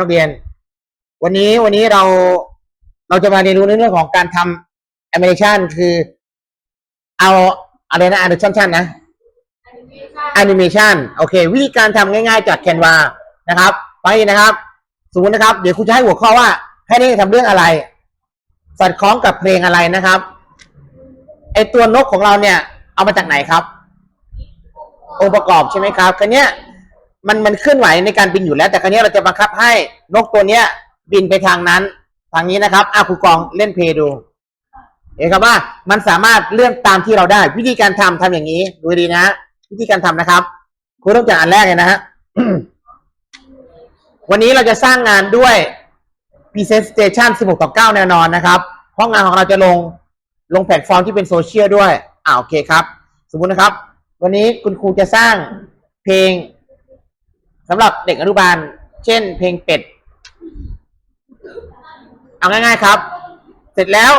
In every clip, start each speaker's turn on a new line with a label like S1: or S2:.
S1: นักเรียน วันนี้วันนี้เราเราจะมาเรียนรู้ในเรื่องของการทำแอนิเมชันคือเอาอะไรนะแอนิเมชันนะแอนิเมชันโอเค วิธีการทำง่ายๆจากแคนวานะครับ ไปนะครับ สมมตินะครับ เดี๋ยวครูจะให้หัวข้อว่า ให้นักเรียนทำเรื่องอะไรสอดคล้องกับเพลงอะไรนะครับไอตัวนกของเราเนี่ย เอามาจากไหนครับองค์ประกอบใช่ไหมครับคันเนี้ย มันมันเคลื่อนไหวในการบินอยู่แล้ว แต่คันนี้เราจะบังคับให้นกตัวเนี้ย บินไปทางนั้น ทางนี้นะครับอาครูกองเล่นเพลงดูเห็นครับว่ามันสามารถเลื่อนตามที่เราได้ วิธีการทำทำอย่างนี้ดูดีนะ วิธีการทำนะครับครูต้องจากอันแรกเลยนะฮะวันนี้เราจะสร้างงานด้วย Presentation 16 ต่อ 9 แน่นอนนะครับเพราะงานของเราจะลงลงแพลตฟอร์มที่เป็นโซเชียลด้วย อ่าโอเคครับ สมมุตินะครับ วันนี้คุณครูจะสร้างเพลง สำหรับเด็กอนุบาล เช่น เพลงเป็ด เอาง่ายๆครับ เสร็จแล้ว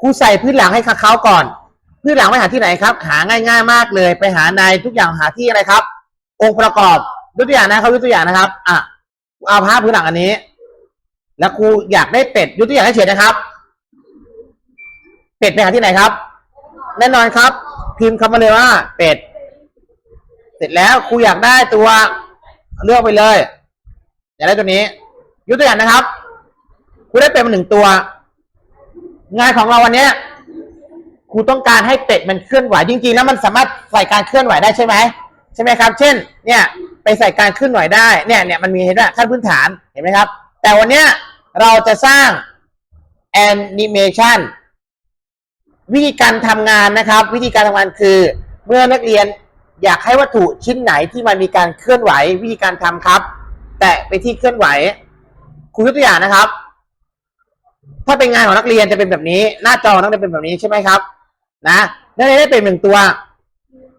S1: ครูใส่พื้นหลังให้เขาก่อนพื้นหลังไปหาที่ไหนครับ หาง่าย ๆ มากเลย ไปหาในทุกอย่างหาที่อะไรครับ องค์ประกอบยกตัวอย่างนะครับยกตัวอย่างนะครับ อะเอาภาพพื้นหลังอันนี้ แล้วครูอยากได้เป็ดยกตัวอย่างให้เฉยนะครับ เป็ดไปหาที่ไหนครับ แน่นอนครับ พิมพ์คำมาเลยว่า เป็ด เสร็จแล้วครูอยากได้ตัว เลือกไปเลยอยากได้ตัวนี้ยกตัวอย่างนะครับครูได้เป็ดมาหนึ่งตัว งานของเราวันนี้ครูต้องการให้เป็ดมันเคลื่อนไหวจริงๆแล้วมันสามารถใส่การเคลื่อนไหวได้ใช่ไหมใช่ไหมครับ เช่น เนี่ย ไปใส่การเคลื่อนไหวได้เนี่ยเนี่ยมันมีเห็นไหมขั้นพื้นฐานเห็นไหมครับ แต่วันนี้เราจะสร้างแอนิเมชันวิธีการทำงานนะครับ วิธีการทำงานคือ เมื่อนักเรียน อยากให้วัตถุชิ้นไหนที่มันมีการเคลื่อนไหววิธีการทำครับ แตะไปที่เคลื่อนไหวครูยกตัวอย่างนะครับ ถ้าเป็นงานของนักเรียนจะเป็นแบบนี้ หน้าจอนักเรียนเป็นแบบนี้ใช่ไหมครับ นะนักเรียนได้เป็นหนึ่งตัว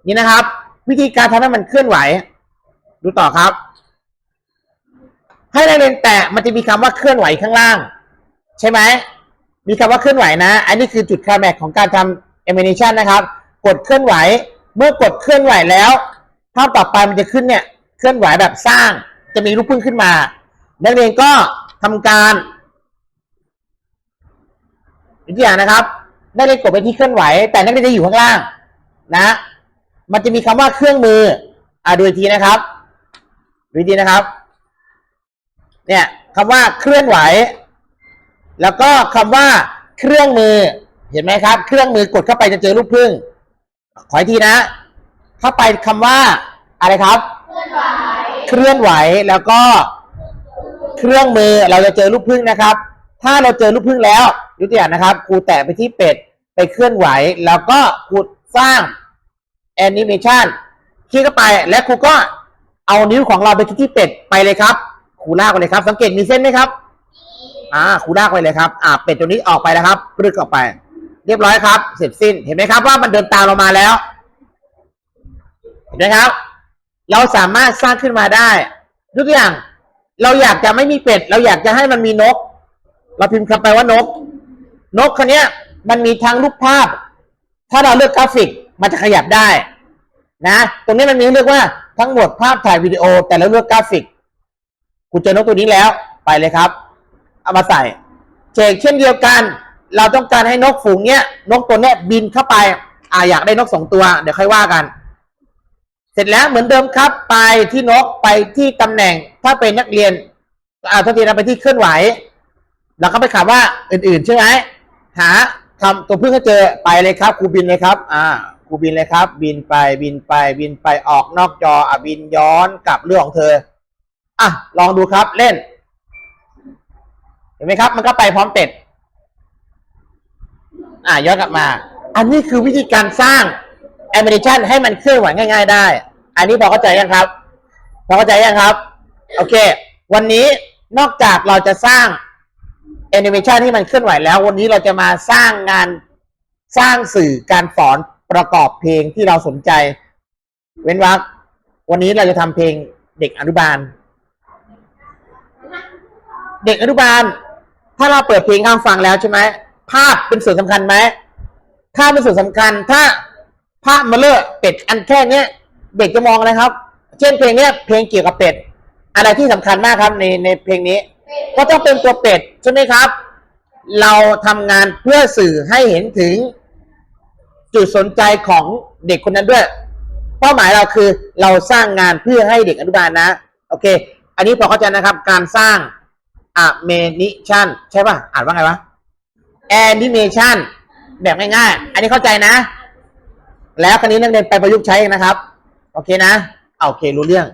S1: นี่นะครับ วิธีการทำให้มันเคลื่อนไหว ดูต่อครับ ให้นักเรียนแตะมันจะมีคำว่าเคลื่อนไหวข้างล่าง ใช่ไหมมีคำว่าเคลื่อนไหวนะ อันนี้คือจุดคลแม็กของการทำแอนิเมชันนะครับ กดเคลื่อนไหว เมื่อกดเคลื่อนไหวแล้วภาพต่อไปมันจะขึ้นเนี่ยเคลื่อนไหวแบบสร้าง จะมีรูปพึ่งขึ้นมา นักเรียนก็ทำการอีกอย่างนะครับ นักเรียนกดไปที่เคลื่อนไหว แต่นักเรียนจะอยู่ข้างล่างนะ มันจะมีคำว่าเครื่องมือ อ่าดูอีกทีนะครับดูอีกทีนะครับ เนี่ยคำว่าเคลื่อนไหว แล้วก็คำว่าเครื่องมือ เห็นไหมครับ เครื่องมือกดเข้าไปจะเจอรูปพึ่ง ขออีกทีนะ เข้าไปคำว่าอะไรครับ เคลื่อนไหวแล้วก็เครื่องมือเราจะเจอรูปพึ่งนะครับ ถ้าเราเจอรูปพึ่งแล้วยกตัวอย่างนะครับครูแตะไปที่เป็ดไปเคลื่อนไหว แล้วก็ครูสร้างแอนิเมชันคลิกเข้าไปและครูก็เอานิ้วของเราไปที่ที่เป็ดไปเลยครับครูลากไปเลยครับ สังเกตมีเส้นไหมครับ อ่าครูลากไปเลยครับ อ่าเป็ดตัวนี้ออกไปนะครับปลึกออกไป เรียบร้อยครับ เสร็จสิ้น เห็นไหมครับว่ามันเดินตามเรามาแล้ว เห็นไหมครับ เราสามารถสร้างขึ้นมาได้ยกตัวอย่าง เราอยากจะไม่มีเป็ด เราอยากจะให้มันมีนก เราพิมพ์คำไปว่านก นกคันนี้มันมีทั้งรูปภาพ ถ้าเราเลือกกราฟิก มันจะขยับได้ นะ ตรงนี้มันมีเรียกว่าทั้งหมดภาพถ่ายวิดีโอ แต่เราเลือกกราฟิก คุณเจอนกตัวนี้แล้ว ไปเลยครับ เอามาใส่เชกเช่นเดียวกัน เราต้องการให้นกฝูงเนี้ยนกตัวเนี้ยบินเข้าไป อ่าอยากได้นกสองตัว เดี๋ยวค่อยว่ากัน เสร็จแล้วเหมือนเดิมครับ ไปที่นกไปที่ตำแหน่ง ถ้าเป็นนักเรียนอ่าทันทีเราไปที่เคลื่อนไหว แล้วก็ไปคำว่าอื่นๆใช่ไหมหาคำตัวพึ่งก็เจอไปเลยครับครูบินเลยครับ อ่าครูบินเลยครับ บินไปบินไปบินไปออกนอกจออะบินย้อนกลับเรื่องของเธออะลองดูครับเล่น เห็นไหมครับ มันก็ไปพร้อมเป็ด อะย้อนกลับมา อันนี้คือวิธีการสร้างแอนิเมชันให้มันเคลื่อนไหวง่าย ๆ ได้ อันนี้พอเข้าใจยังครับพอเข้าใจยังครับ โอเค วันนี้นอกจากเราจะสร้างแอนิเมชันที่มันเคลื่อนไหวแล้ว วันนี้เราจะมาสร้างงานสร้างสื่อการสอนประกอบเพลงที่เราสนใจ เว้นวรรควันนี้เราจะทำเพลงเด็กอนุบาล เด็กอนุบาล ถ้าเราเปิดเพลงข้างฟังแล้วใช่ไหม ภาพเป็นส่วนสำคัญไหมถ้าเป็นส่วนสำคัญ ถ้าภาพมาเลอะเป็ดอันแค่เนี้ย เด็กจะมองอะไรครับ เช่นเพลงเนี้ยเพลงเกี่ยวกับเป็ด อะไรที่สำคัญมากครับในในเพลงนี้ ก็ต้องเป็นตัวเป็ดใช่ไหมครับ เราทำงานเพื่อสื่อให้เห็นถึง จุดสนใจของเด็กคนนั้นด้วย เป้าหมายเราคือเราสร้างงานเพื่อให้เด็กอนุบาลนะ โอเค อันนี้พอเข้าใจนะครับ การสร้างอะเมนิชันใช่ป่ะ อ่านว่าไงวะ แอนิเมชันแบบง่ายๆ อันนี้เข้าใจนะ แล้วคราวนี้นักเรียนไปประยุกต์ใช้เองนะครับ โอเคนะ โอเครู้เรื่อง